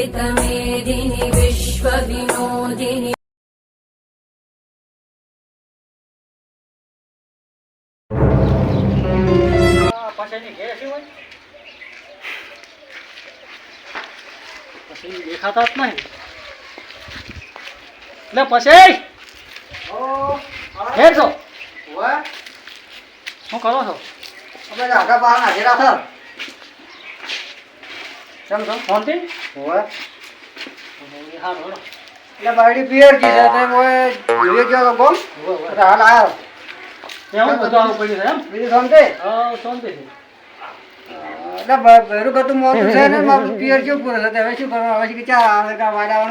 वेदमेदिनि विश्वविनोदिनि પાછળની ઘેર છે હોય પછી દેખાતા જ નહીં એટલે પછી ઘેર છો શું કરો છો કેમ છો શાંતિ હા બોલો. હોવે, હોવે. એવું બધું આવું પડ્યું છે એમ? હા શાંતિ છે.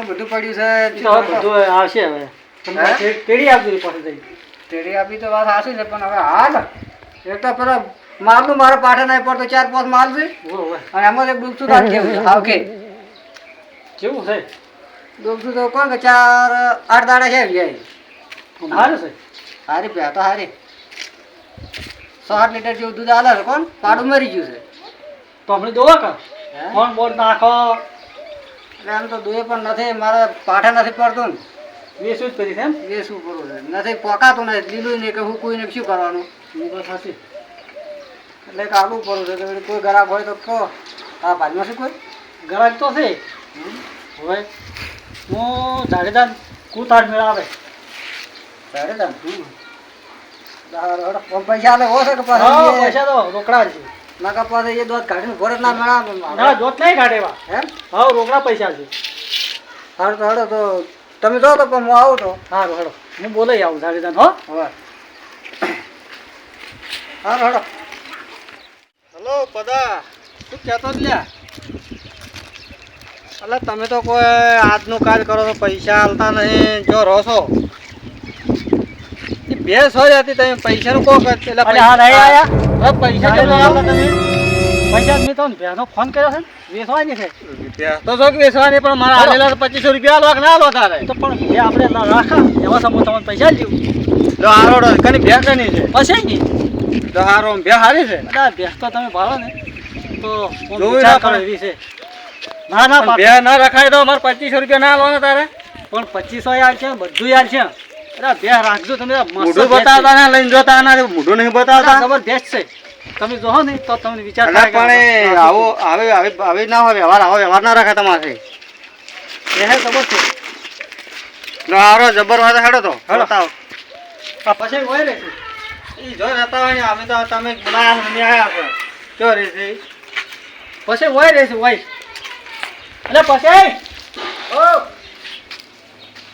બધું પડ્યું ઈ તો હવે છે? બધું આવશે હવે. તમને હે? તે- તેડી આપજો પાસે જઈ તેરી આપી તો વાત સાચી છે પણ હવે હાલ એક તો પેલો માલનું મારો પાઠે નહીં પડતો ચાર પાંચ માલ છે. અને એમાં એક ડૂબતું રાખી હાવ કે કેવું છે? ડૂબતું તો કોણ કે ચાર આઠ દાડા છે જાય હારે છે. હારી પે તો હારે. સો આઠ લીટર જેવું દૂધ આલે છે કોણ? પાડું મરી ગયું છે. તો આપણે દોવા કા કોણ બોર નાખો? એટલે એમ તો દૂધે પણ નથી મારે પાઠે નથી પડતું ને. વેસું જ કરી છે એમ? વેસું શું કરવું છે. નથી પોકાતું નથી લીલું નહીં કે હું કોઈને શું કરવાનું? બસ સાચી. એટલે કે આવું પડું છે. કે કોઈ ગ્રાહક હોય તો કહો. આ ભાજમાં છે કોઈ? ગરાજ તો છે. હવે હું જાડેદાન કુતાર મેળાવે. જાડેદાન હમ. પૈસા આલે હો છે કે પાછા પૈસા તો રોકડા છે. નકા પાસે એ કાઢીને ઘોડે ના મેળા ના જોત નહીં કાઢેવા એમ? હા રોકડા પૈસા છે. હારું તો હડો તો તમે જો તો પણ હું આવું તો. સારું હેડો હું બોલાઈ આવું જાડેદાર હો. હવે. હારું હડો હલો પદા શું કહેતો જ લ્યા? એટલે તમે તો કોઈ આજનું કાજ કરો તો પૈસા આલતા નહીં જો રહો છો. ભેંસ હોય હતી તમે પૈસાનું કહો કે એટલે પૈસા નહીં આયા. પૈસા કેમ આવો તમે? પૈસા મેં તો ફોન કર્યો છે વેચવાની છે. તો જો વેચવાની પણ મારા આલેલા પચીસો રૂપિયા આલવા ના તારે? તો પણ આપણે રાખા એમાં તો હું તમને પૈસા જ દઉં જો હારો કની ભેંસ છે. પછી હારો ભેંસ હારી છે. બધા ભેંસ તો તમે ભાળો ને તો જોવી ના પડે. એવી છે. ના ના ના રખાય તો અમારે પચીસો રૂપિયા ના આલવાના તારે. પણ પચીસો યાર છે બધું યાર છે. અરે બે રાખજો તમે મોઢું બતાવતા ના લઈને જોતા ના મોઢું નહીં બતાવતા. ખબર ભેંસ છે. તમે જોહો ને તો તમને વિચાર થાય પણ એ આવો આવે આવે આવે ના હોય વ્યવહાર આવો વ્યવહાર ના રાખે તમારે? ભેંસ જબર છે. જો હારો જબર હેડો તો હેડો. પછી હોય રે ઈ જો રહેતા હોય ને અમે તો તમે બોલાયા અમે આયા છો. જો રે છે પછી હોય રે છે હોય. એટલે પછી ઓ.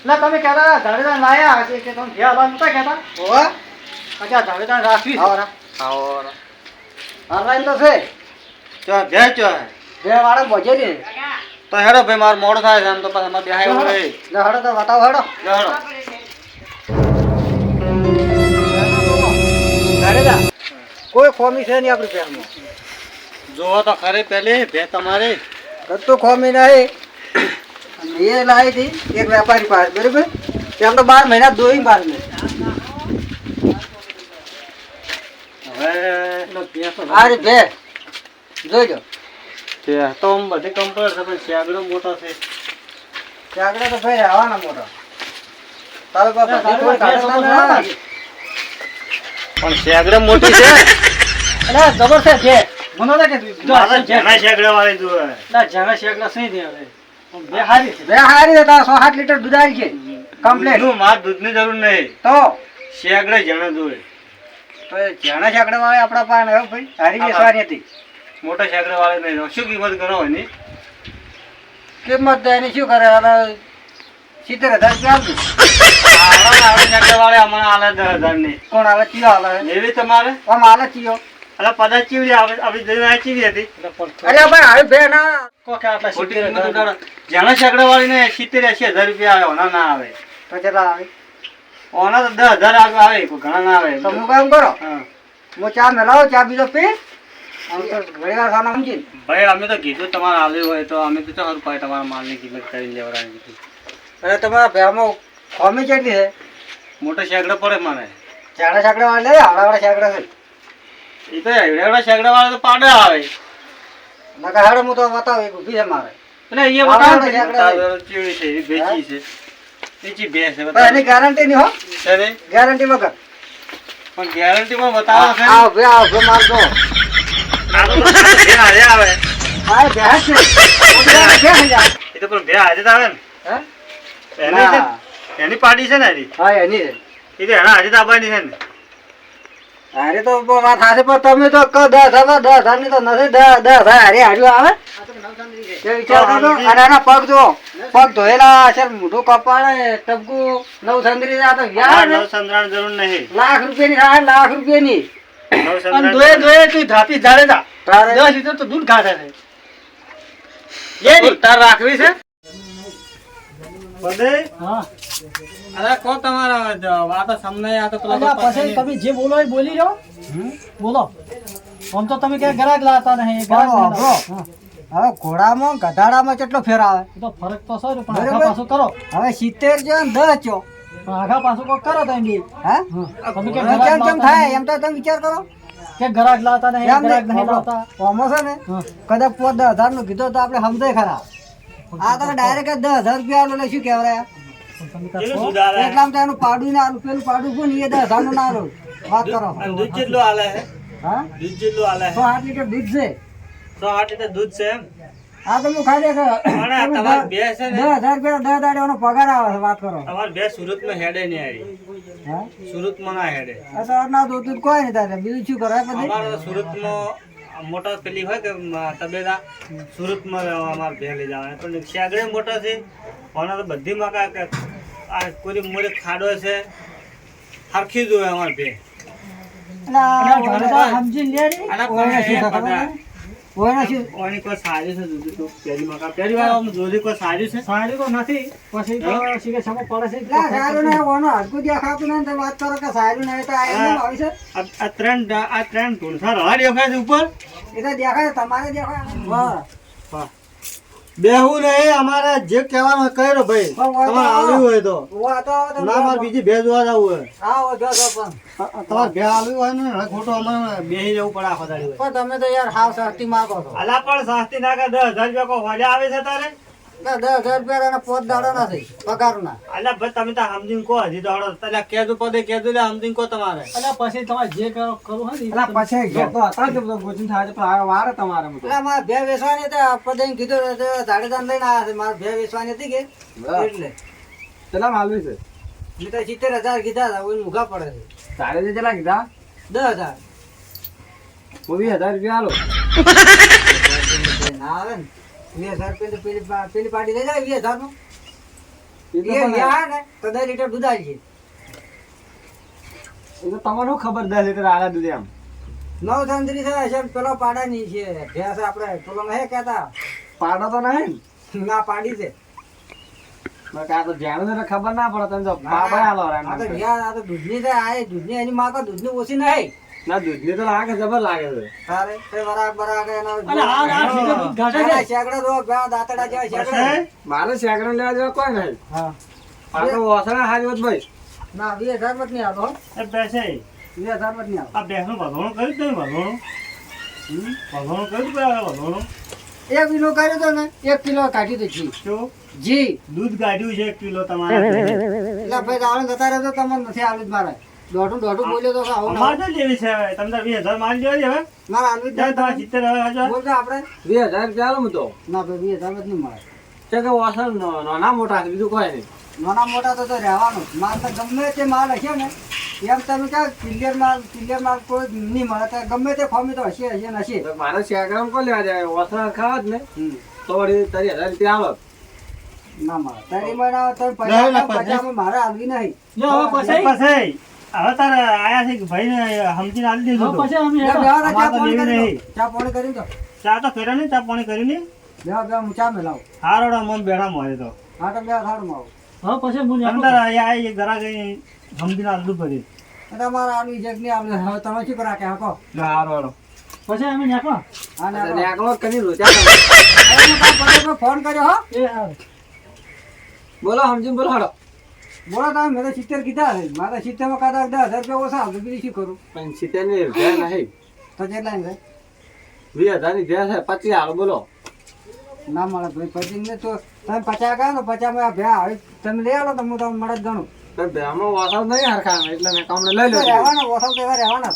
એટલે તમે કહેતા ધારેદાર લાયા હશે કે તમે ભેં હલાલ નતા કહેતા? ઓવા અચ્છા ધારેદાર રાખવી છે. આવો રા આવો રા ઓનલાઈન તો છે. જો ભેજ જો બે વાળા બોજે ને તો હેડો ભાઈ મારું મોડું થાય છે આમ તો પાછા મારે બેહાય એવું હેડો તો બતાવો હેડો. હેડો. કોઈ ખોમી છે નહીં આપણી પેરમાં જોવો તો ખરે પહેલે બે તમારે. કતું ખોમી નહીં. એ લાવી હતી એક વેપારી પાસે બરાબર? એમ તો બાર મહિના દોઈ બાર હવે ભે જોઈજો તો આમ બધી કમ્પ્લેટ છે પણ શેગડો મોટો છે. ચાકડા તો ભાઈ આવવાના મોટો. તારે પાસે તારે થોડી પાસે કાઢે ભેંસ ના લાગે. પણ શેગડે મોટી છે. અરે જબર છે મને કે આ. વાળી જોવે ના જાણે શેકડા સહી દે હવે? બે હારી છે. બે હારી હતા સો સાત લીટર દૂધ આવી છે. કમ્પ્લેટનું માર દૂધની જરૂર નહીં. તો? શેકડે જણા જોવે તો એ જાણા ચાકડા વાળા આપણા પાસે આવ્યો ભાઈ? હારી બેસવાની હતી. મોટા શેકડા વાળે નહીં. શું કિંમત કરો એની? કિંમત તો એની શું કરે? હવે સિત્તેર હજાર રૂપિયા? આવે તો કેટલા આવે? ઓના તો દસ હજાર આગળ આવે ઘણા ના આવે. તો હું કામ કરો. હું. ચા મેલાવો ચા બીજો પી. ભાઈ અમે તો કીધું તમારે આવ્યું હોય તો અમે તો તમારા માલની કિંમત કરી લેવડાવી અરે તમારા ભેમાં કોમી કેટલી છે? મોટો શેકડો પડે મને ચાડા ચાકડા વાળા લે આવડા ચાકડા છે. એ તો એવડા શેકડા વાળા તો પાડે આવે. નકા હાડો હું તો બતાવ એક ઊભી છે મારે. એટલે અહીંયા બતાવ ચીડી છે એ વેચી છે. વેચી બે છે એની ગેરંટી નહીં હો? ગેરંટી વગર. પણ ગેરંટી પણ બતાવો છે આ ઉભે આ ઉભે માર દો. આવે આવે. આ ભેંસ છે. ભેંસ. એ તો પણ બે હાજર આવે ને. હે? એની છે એની પાર્ટી છે ને હરી? હા એની છે. એ તો એના હાજર આવવાની છે ને. અરે તો વાત હાથે પણ તમે તો કહો દસ હજાર દસ હજાર તો નથી દસ દસ હારે હાર્યું આવે? વિચાર કરો અને એના પગ પગ ધોયેલા છે મોઢું કપાળે ટપકું નવ સંદરી આ તો વ્યાહ નવ સંદ્રાણ જરૂર નહીં. લાખ રૂપિયાની થાય લાખ રૂપિયાની. અને દોયે દોયે તું ધાપી ધારે જા. તારે દસ લીટર તો દૂધ ખાતા છે. તાર રાખવી છે? હા. અરે કો તમારા વાત સામને આ તો પેલા પછી તમે જે બોલો એ બોલી રહ્યો બોલો. આમ તો તમે ક્યાંય ગ્રાહક લાવતા નહીં ગ્રાહક. હવે ઘોડામાં ગધાડામાં કેટલો ફેર આવે? તો ફરક તો છે પણ આગા પાછું કરો. હવે સિત્તેર છે ને દસ પણ આગા પાછું કોક કરો તમે બી. હા? હા. તમે કે કેમ થાય? એમ તો તમે વિચાર કરો. કે ગ્રાહક લાવતા નહીં ગ્રાહક નહીં. છે ને કદાચ પોત દસ હજારનું કીધું તો આપણે સમજાય ખરા. આ તો ડાયરેક્ટ દસ હજાર રૂપિયા આલો એટલે શું કહેવાય? એટલા તો એનું પાડું ને આલું પેલું પાડું કોણ એ દસ હજારનું ના આલું? વાત કરો. દૂધ કેટલું આલે છે હા? દૂધ કેટલું આલે સો આઠ લીટર દૂધ છે. સો આઠ લીટર દૂધ છે એમ? આ તો હું ખાલી એક પણ આ તમારી બે છે ને? દસ હજાર રૂપિયા દસ દાડે પગાર આવે છે વાત કરો. તમારે બે સુરતમાં હેડે નહીં આવી. હા? સુરતમાં ના હેડે. ના દૂધ કોઈ નહીં તારે બીજું શું કરે? પછી? અમારે તો સુરતમાં મોટા પેલી હોય કે મ, તબેલા સુરતમાં અમારે ભેર લઈ જવાના. પણ શેગડે મોટા છે પણ તો બધી મકા કે આ કોઈ મોડે ખાડો છે હરખી જોવે અમારે ભેર સમજીને લે ને. ઓયને શું ઓની કોઈ સારી છે? દૂધ તો. પહેલી મકા પહેલી વાર આમ જોરી કોઈ સારી છે? સારી તો નથી પછી તો શીખે સમજ પડે છે. આ સારું નહીં ઓનો હડકું દેખાતું નહીં તો વાત કરો કે સારું નહીં તો આ એમનેમ આવી છે. આ આ ત્રણ આ ત્રણ ધૂળસા રવા દેખાય છે ઉપર? એ તો દેખાય તમારે દેખાય. વાહ. બેહું નહીં અમારે જે કહેવાનું કર્યો ભાઈ. તમારે આવ્યું હોય તો. ના મારે બીજી બે જોવા જવું હોય. તમારે બે આવ્યું હોય ને ખોટો ખોટું અમારે બેહી જવું પડે આખો દાડી પણ તમે તો યાર હાવ સસ્તી માગો છો. અલા પણ સસ્તી ના કે દસ હજાર રૂપિયા કોઈ આવે છે તારે? ના, દસ હજાર રૂપિયા પોત દાડો નથી પગાર ના અલા ભાઈ તમે તો સમજીને કહો હજી દાડો એટલે કેજો પદે કેજો લે સમજીને કહો તમારે. અલ્યા, પછી તમારે જે કરો કરવું હોય ને એ અલા, તમે પછી તો હતા જ બધું ગોચીને થાય પણ હવે વાર તમારે એટલે મારે વેસવાની હતી પદે કીધું તો લઈને આવ્યા છે મારે બે વેસવાની હતી કે? એટલે. કેટલા માલવી છે મેં તો સિત્તેર હજાર કીધા હતા મૂઘા પડે છે. તારે જે કેટલા કીધા? દસ હજાર. હું હજાર રૂપિયા આલો. ના આવે ને. વીસ હજાર પેલી લઈ જાય વીસનું ને તો દસ લીટર દૂધ આવી એ તો ખબર દસ લીટર આલા દૂધ એમ? નવ સંતરી છે છે પેલો પાડાની છે. ભેંસ આપણે પેલો કહેતા. પાડો તો નહીં ના? પાડી છે. ને આ તો જાણું ખબર ના પડે તમે તો બાબા રે આ તો તો દૂધની છે આ દૂધની એની માં દૂધની ઓછી નહીં. ના દૂધની તો લાગે જબર લાગે છે. તારે બરાબર બરાબર એના અલ્યા, આ આઠ દૂધ છે. શેકડા જેવા શેકડા મારે સેકન્ડ લેવા જેવા કોઈ નહીં. હા. ઓસણા હારી હોત ભાઈ. ના બે હજારમાં જ નહીં આવતો એ બેસે. બે હજારમાં નહીં આવતો આ બેસનું તમે વધોણું હમ? વધોણું કર્યું પેલા વધોણું એક કિલો કાઢ્યો તો ને એક કિલો કાઢી તો ઘી શું? જી. દૂધ કાઢ્યું છે એક કિલો તમારે. એટલે ભાઈ દાવણ જતા રહેતો તમને નથી આવ્યું જ મારે. દોઢું દોઢું બોલ્યો તો આવો અમારે તો લેવી છે હવે. તમને વીસ હજાર માલ લેવા હવે. મારા આલવું જાય તમારે સિત્તેર હજાર બોલતો આપણે. વીસ હજાર ચાલો હું તો. ના ભાઈ વીસ હજાર જ નહીં મળે. છે કે વાસણ નાના મોટા છે બીજું કોઈ નહીં. નાના મોટા તો તો રહેવાનું. માલ તો ગમે તે માલ હશે ને એમ તમે કહો ક્લિયર માલ ક્લિયર માલ કોઈ નહીં મળે. તો ગમે તે ફોમી તો હશે હશે ને હશે. મારે સેકન્ડ કોઈ લેવા જાય? વાસણ ખાવા જ ને. તો વળી તારી હજાર રૂપિયા આલો. ના મળે. તારી મને મારે આવી નહીં. લ્યો, પછી પછી હવે તારે આયા છે કે ભાઈને સમજીને આલી દીધું પછી અમે ને ચા પાણી કરી ચા પાણી કરી ચા તો કર્યો નહીં ચા પાણી કર્યું નહીં? બેહો બેહો હું ચા મેલાવું હારોડા મન બેડા મળે તો. હા તો બેહો આવો હવે પછી હું આવી જરા કઈ સમજીને આલવું પડે તમારે આલવી છે કે નહીં હવે તમે શું કરા કે હાકો હારો હારો પછી અમે નેકળો. હા ને જ કરી કાલ પટેલને ફોન કર્યો હો. એ હારું. બોલો સમજીને બોલો હાડો. બોલો તમે મેં તો સિત્તેર કીધા છે. મારે સિત્તેરમાં કદાચ દસ હજાર રૂપિયા ઓછા આવશે બીજું શું કરું? પણ સિત્તેરની ભેર નહીં. તો કેટલા છે વીસ હજારની ભેર છે પચીસ હાલો બોલો. ના મળે ભાઈ પછી ને તો તમે પચાસ કહો ને પચાસમાં ભે હવે તમે લઈ આવો તો હું તમને મળે જ ગણું. બેમાં નહીં હરખા એટલે મેં કામને લઈ લો રહેવાના ઓછો તો એવા રહેવાના.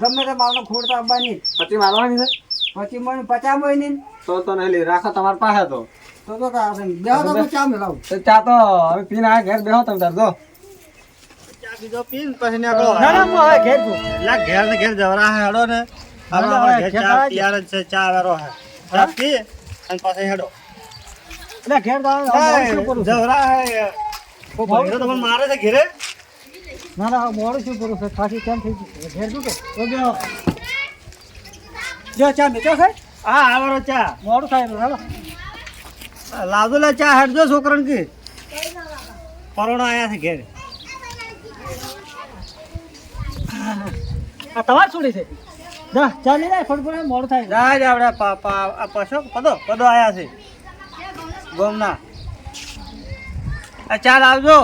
ગમે તે માવનો ખોડ તો આપવાની. પછી મારવાની છે? પછી મને પચાસ મહિને તો તો નહીં રાખો તમારી પાસે તો. તો તો નહીં. બેહો તો ચા મેલાવું તો ચા તો હવે પીને આ ઘેર બેહો તમે તાર દો ચા બીજો પીને પછી ના ના હું હવે ઘેર છું. એટલે ઘેર ને ઘેર જવરા હેડો ને. હાલો, આપણે ઘેર ઘેર ચા તૈયાર છે ચા વાળો હે. ચા પી અને પાછા હેડો. એટલે ઘેર કરું જવરા હે તમને મારે છે ઘેરે? ના ના મોડું શું કરું છું? ખાસી કેમ થઈ ગયું ઘેર શું કે? જો. ચા મેચો છે હા આવરો ચા. મોડું થાય હાલો. લાવજો લે ચા હેડજો છોકરાને કે. પરોણો આયા છે ઘેર. આ તમારે છોડી છે? જા ચા લઈ લે ફટફટ મોડું થાય. જા જ આપણે પા પા આ પશો પદો પદો આયા છે. ગોમના. આ ચા લાવજો.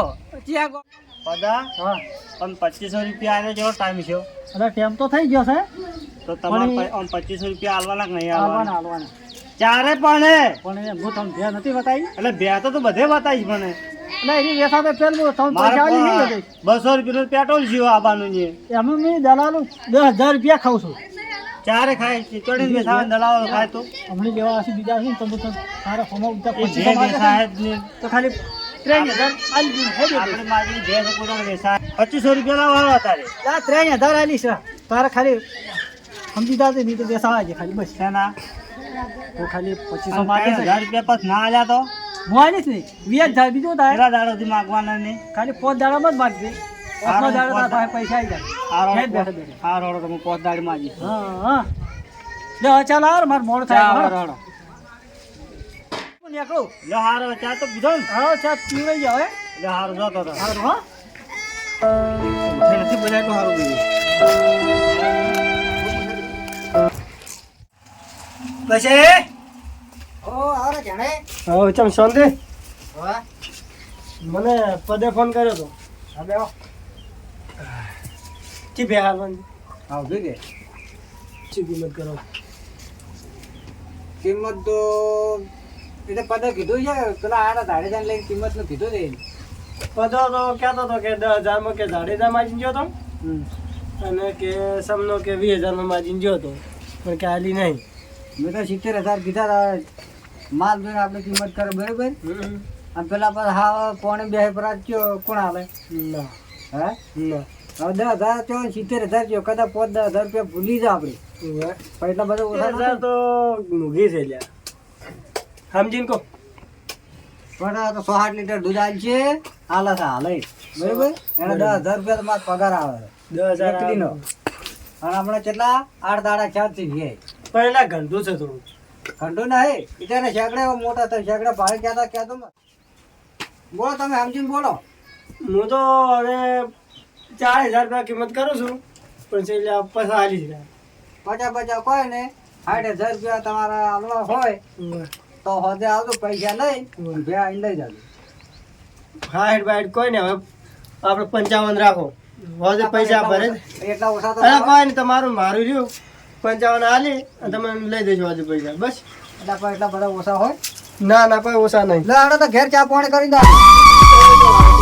ચિયા ગો પદા. હા. પણ પચીસો રૂપિયા આને જેવો ટાઈમ છે અરે ટેમ તો થઈ ગયો છે. તો તમારે પચીસો રૂપિયા આલવાના કે નહીં આલવાના? આલવાના. ચારે પણ પણ હું તમને ધ્યાન નથી બતાવી. એટલે બે તો તું બધે બતાવીશ મને. એટલે એની વ્યથા તો પેલું તમે મારે નહીં બસો રૂપિયાનું પેટ્રોલ જીવો આવવાનું છે એમાં મેં દલાલું દસ હજાર રૂપિયા ખાઉં છું. ચારે ખાય ચડી બેસાવે દલાવો ખાય તો. હમણાં જેવા હશે બીજા હશે તમે તો સારા ફોમાં તારા પછી નહીં. તો ખાલી ત્રણ હજાર હે. આપણે મારી છે પોતાને બેસાય પચીસો રૂપિયા લાવવાનો તારે ત્રણ હજાર આલી છે તારે ખાલી સમજી જાતે નહીં તો બેસાવા છે ખાલી બસ ના તો ખાલી પચીસો માંગે હજાર રૂપિયા પાસ ના આલ્યા તો હું આલીશ નહીં વીસ હજાર બીજું થાય કેટલા દાડોથી માગવાના નહીં ખાલી પોત દાડામાં જ માગજે હારો, દાડો પાસે પૈસા આવી જાય બેઠો બેઠો. હારો તમે પોત દાડી માગી હા હા લે ચાલ આવ મારે થાય હાલો. હારો. લે તો પીધો ને હા ચા પીવાઈ જાવ હે લે હારો હા તો પછી? ઓ આવરે જણે હો ચમ શાંતિ. મને પદે ફોન કર્યો તો. હવે કી બે હાલવાની આવ જોઈ ચી કિંમત કરો? કિંમત તો એટલે પદે કીધું છે. પેલા આડા ધાડે જાને લઈને કિંમતનું કીધું છે. પદો તો કહેતો હતો કે દસ હજારમાં કે જાડેજા માજીને ગયો તો અને કે સમનો કે વીસ હજારમાં માજીને ગયો તો પણ કે હાલી નહીં. મેં તો સિત્તેર હજાર કીધા હતા માલ જોઈને આપણે કિંમત કરે બરોબર? અને પેલા પર હા પોણે બે પર કયો કોણ આવે ના. હે? હવે દસ હજાર થયો સિત્તેર હજાર થયો કદાચ પાંચ દસ હજાર રૂપિયા ભૂલી જાવ આપણે. પણ એટલા બધા ઓછા હજાર તો મૂંઘી છે લ્યા. સમજીને કહો. પણ તો સો આઠ લીટર દૂધ આવી છે. હાલે છે હાલે. બરોબર? એને દસ હજાર રૂપિયા તો મારો પગાર આવે. દસ હજાર. અને આપણે કેટલા? આઠ દાડા ચારથી ગયા પણ એના ગંદુ છે થોડું. ઘંટો ના બીજાને શેકડે મોટા થાય શેકડે ભાડે ક્યાં કહેતો મત. બોલો તમે સમજીને બોલો. હું તો હવે ચાર હજાર રૂપિયા કિંમત કરું છું પણ એટલે પૈસા હાલી જ પચાસ પચાસ કોઈ ને સાઠ હજાર રૂપિયા તમારા આલવા હોય તો હોદે આવતું પૈસા લઈ બે આઈ લઈ જાજો. હાઈટ બાઈટ કોઈ ને હવે આપણે પંચાવન રાખો. હોજે પૈસા ભરે. એટલા ઓછા તો કોઈ નહીં તમારું મારું રહ્યું. પંચાવન આલી અને તમે લઈ દેજો આજે પૈસા. બસ. એટલા કોઈ એટલા બધા ઓછા હોય? ના ના કોઈ ઓછા નહીં. લે તો ઘેર ચા પાણી કરી દો